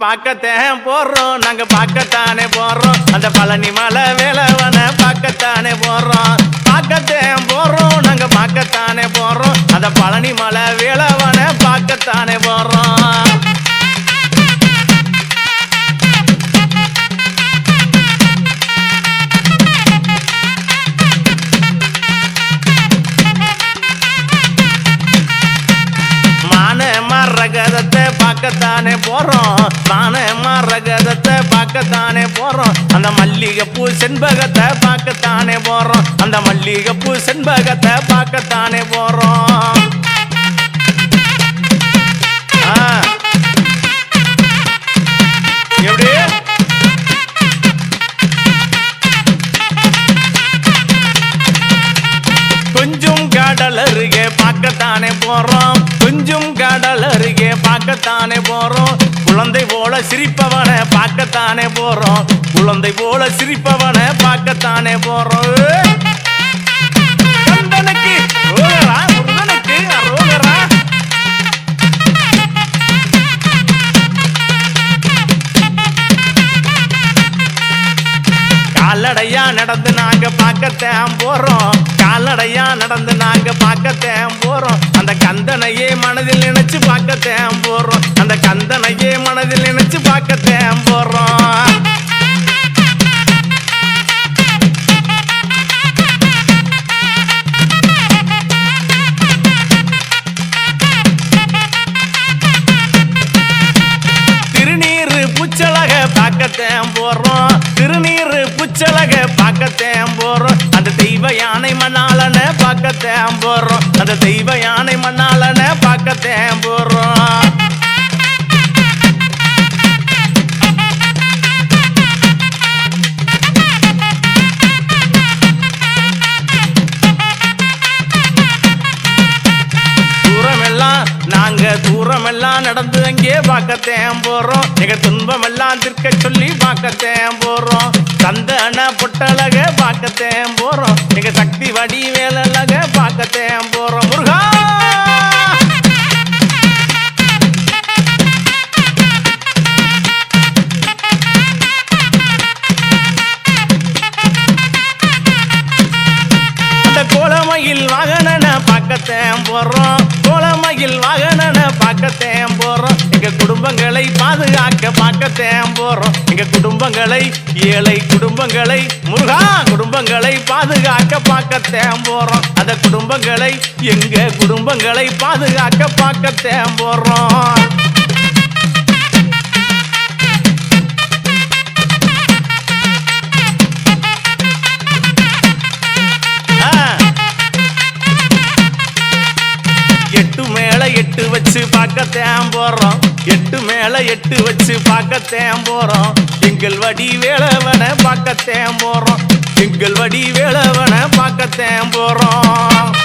பார்க்கத்தேன் போடுறோம் நாங்க பார்க்கத்தானே போடுறோம் அந்த பழனி மலை வேலவன பார்க்கத்தானே போடுறோம் பார்க்கத்தேன் போடுறோம் நாங்க பார்க்கத்தானே போடுறோம் அந்த பழனி மலை வேலவன பார்க்கத்தானே போடுறோம் மான மரகதத்தை பார்க்கத்தானே போறோம். மான மரகதத்தை பார்க்கத்தானே போறோம். அந்த மல்லிகைப்பூ செண்பகத்தை பார்க்கத்தானே போறோம். அந்த மல்லிகைப்பூ செண்பகத்தை பார்க்கத்தானே போறோம். எப்படி? கொஞ்சம் கடல் அருகே பார்க்கத்தானே போறோம். கொஞ்சம் கடல் அருகே பார்க்கத்தானே போறோம். போல சிரிப்பவனை பார்க்கத்தானே போறோம்? குழந்தை போல சிரிப்பவனை பார்க்கத்தானே போறோம்? கந்தனுக்கு காலடையா நடந்து நாங்க பார்க்கத்தேன் போறோம். காலடையா நடந்து நாங்க பார்க்கத்தேன் போறோம். அந்த கந்தனையே மனதில் நினைச்சு பார்க்கத்தேன் போறோம். அந்த கந்தனையே மனதில் நினைச்சு பார்க்கத்தேன் போறோம். மண்ணாலன பார்க்க தேம்போறோம் அந்த தெய்வ யானை மண்ணாலன பார்க்க தேம்போறோம் தூரமெல்லாம் தூரமெல்லாம் நடந்து அங்கே பார்க்கத்தேன் போறோம் எங்க துன்பமெல்லாம் திருக்க சொல்லி பார்க்கத்தேன் போறோம் சந்தன பொட்டழக பார்க்கத்தேன் போறோம். எங்க சக்தி வடி வேலழக பார்க்கத்தேன் போறோம். முருகா! கோலமையில் வாகனன பார்க்கத்தேன் போறோம். கோலமையில் வாகனன பார்க்கத்தேன் போறோம் எங்க குடும்பங்களை பாதுகாக்க பார்க்கத்தேன் போறோம் எங்க குடும்பங்களை ஏழை குடும்பங்களை முருகா குடும்பங்களை பாதுகாக்க பார்க்கத்தேன் போறோம் அந்த குடும்பங்களை எங்க குடும்பங்களை பாதுகாக்க பார்க்கத்தேன் போறோம் எட்டு வச்சு பார்க்கத்தேன் போறோம். எட்டு மேல எட்டு வச்சு பார்க்கத்தேன் போறோம். எங்கள் வடி வேளவன பார்க்கத்தேன் போறோம். எங்கள் வடி வேளவன பார்க்கத்தேன் போறோம்.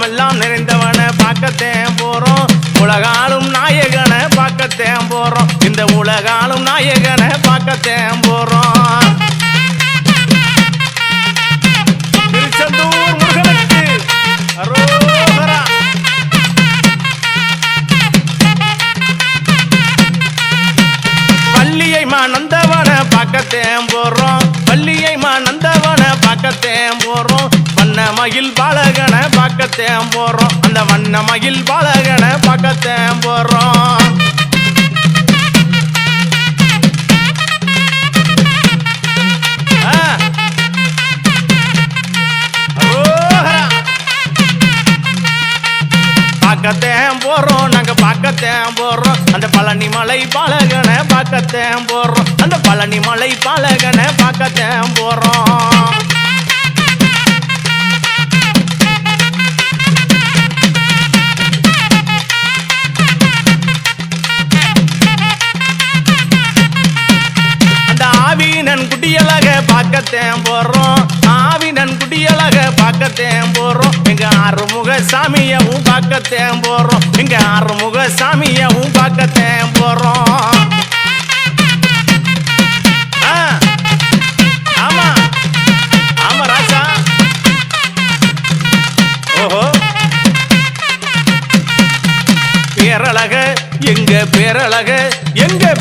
உலகமெல்லாம் உள்ளமெல்லாம் நிறைந்தவன பார்க்கத்தேன் போறோம். உலகாலும் நாயகனை பார்க்கத்தேன் போறோம். இந்த உலகாலும் நாயகனை பார்க்கத்தேன் போறோம். திருச்செந்தூர் முருகனுக்கு அரோகரா. பள்ளியை மா பார்க்கத்தேன் போறோம். பள்ளியை மா பார்க்கத்தேன் போறோம். வண்ண மயில் பாலகன பார்க்கத்தேன் போறோம். அந்த வண்ண மயில் பாலகன பார்க்கத்தேன் போறோம். ஆ. அரோகரா. பார்க்கத்தேன் போறோம். நாங்க பார்க்கத்தேன் போறோம். அந்த பழனி மலை பாலகனை பார்க்கத்தேன் போறோம். அந்த பழனி மலை பாலகனை பார்க்கத்தேன் போறோம். பார்க்கத்தேன் போறோம். ஆவினன் குடியழக பார்க்கத்தேன் போறோம். எங்க ஆறுமுக சாமியவும் பார்க்கத்தேன் போறோம். எங்க ஆறுமுக சாமியவும் பார்க்கத்தேன்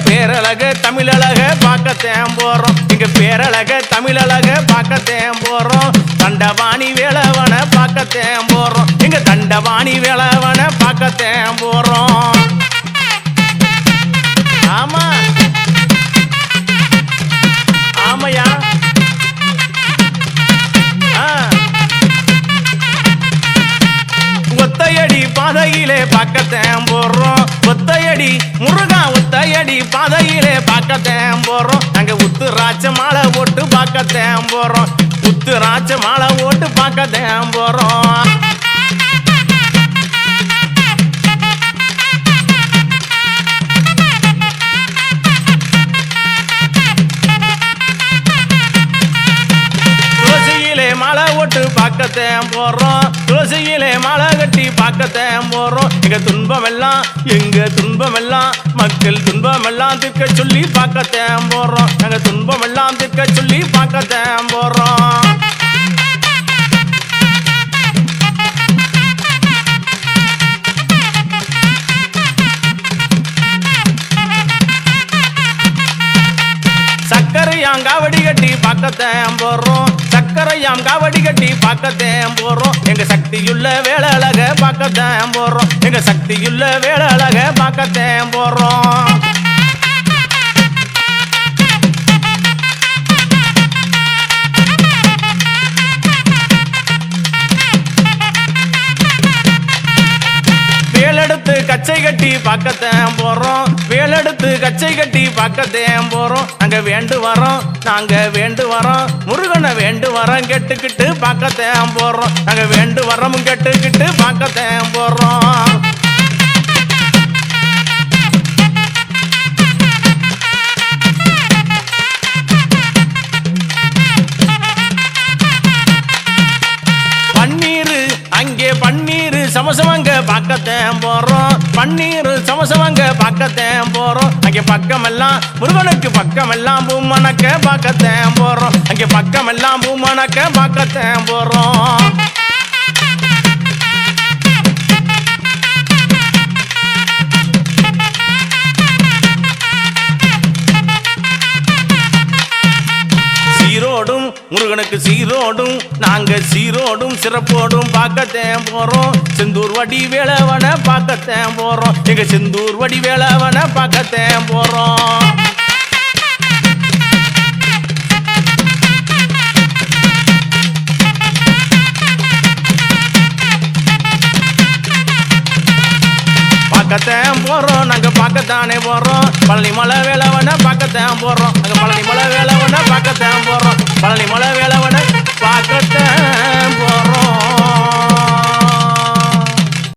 பேரழக தமிழழக பார்க்கத்தேன் போறோம். இங்க பேரழக தமிழழக பார்க்கத்தேன் போறோம். தண்டவாணி வேளவன பார்க்கத்தேன் போறோம். இங்க தண்டவாணி வேளவன பார்க்கத்தேன் போறோம். ஆமா. ஆமையா. ஒத்தையடி பாதையிலே பார்க்கத்தேன் போடுறோம் ஒத்தையடி முருகா ஒத்தையடி பாதையிலே பார்க்கத்தேன் போறோம். உத்து உத்துராட்ச மாலை போட்டு பார்க்கத்தேன் போறோம். உத்துராட்ச மாலை போட்டு பார்க்கத்தேன் போறோம். மாலை ஓட்டு பார்க்கத்தேன் போறோம். துளசியிலே மாலை கட்டி பார்க்கத்தேன் போறோம். எங்க துன்பம் எல்லாம் எங்க துன்பம் எல்லாம் மக்கள் துன்பம் எல்லாம் திக்க சொல்லி பார்க்கத்தேன் போறோம். எங்க துன்பம் எல்லாம் திக்க சொல்லி பார்க்கத்தேன் போறோம். சக்கரையாங்காவடி கட்டி பார்க்கத்தேன் போறோம். சக்கரையாம் காவடி கட்டி பார்க்கத்தேன் போறோம். எங்க சக்தியுள்ள வேலை அழக பார்க்கத்தேன் போறோம். எங்க சக்தியுள்ள வேலை அழக பார்க்கத்தேன் போறோம். கட்டி பக்கத்தேன் போறோம். வேலெடுத்து கச்சை கட்டி பக்கத்தேன் போறோம். நாங்க வேண்டு வரோம் நாங்க வேண்டு வரோம். முருகனை வேண்டு வரோம் கெட்டுக்கிட்டு பக்கத்தேன் போறோம். நாங்க வேண்டு வரோம் கெட்டுக்கிட்டு பக்கத்தேன் போறோம். பன்னீர் அங்கே பன்னீர் சமசமங்க பக்கத்தேன் போறோம். பன்னீர் சமசமங்க பக்கத்தேன் போறோம். அங்கே பக்கமெல்லாம் முருகனுக்கு பக்கமெல்லாம் பூமணக்க பக்கத்தேன் போறோம். அங்கே பக்கமெல்லாம் பூமணக்க பக்கத்தேன் போறோம். சீரோடும் சிறப்போடும் பார்க்கத்தேன் போறோம். செந்தூர் வடி வேளவனை பார்க்கத்தேன் போறோம். எங்க செந்தூர் வடி வேளவனை பார்க்கத்தேன் போறோம். பார்க்கத்தான் போறோம். நாங்க பார்க்கத்தானே போறோம். பழனி மலை வேளவன பார்க்கத்தான் போறோம். நாங்க பழனி மலை வேளவன பாக்கத்தான்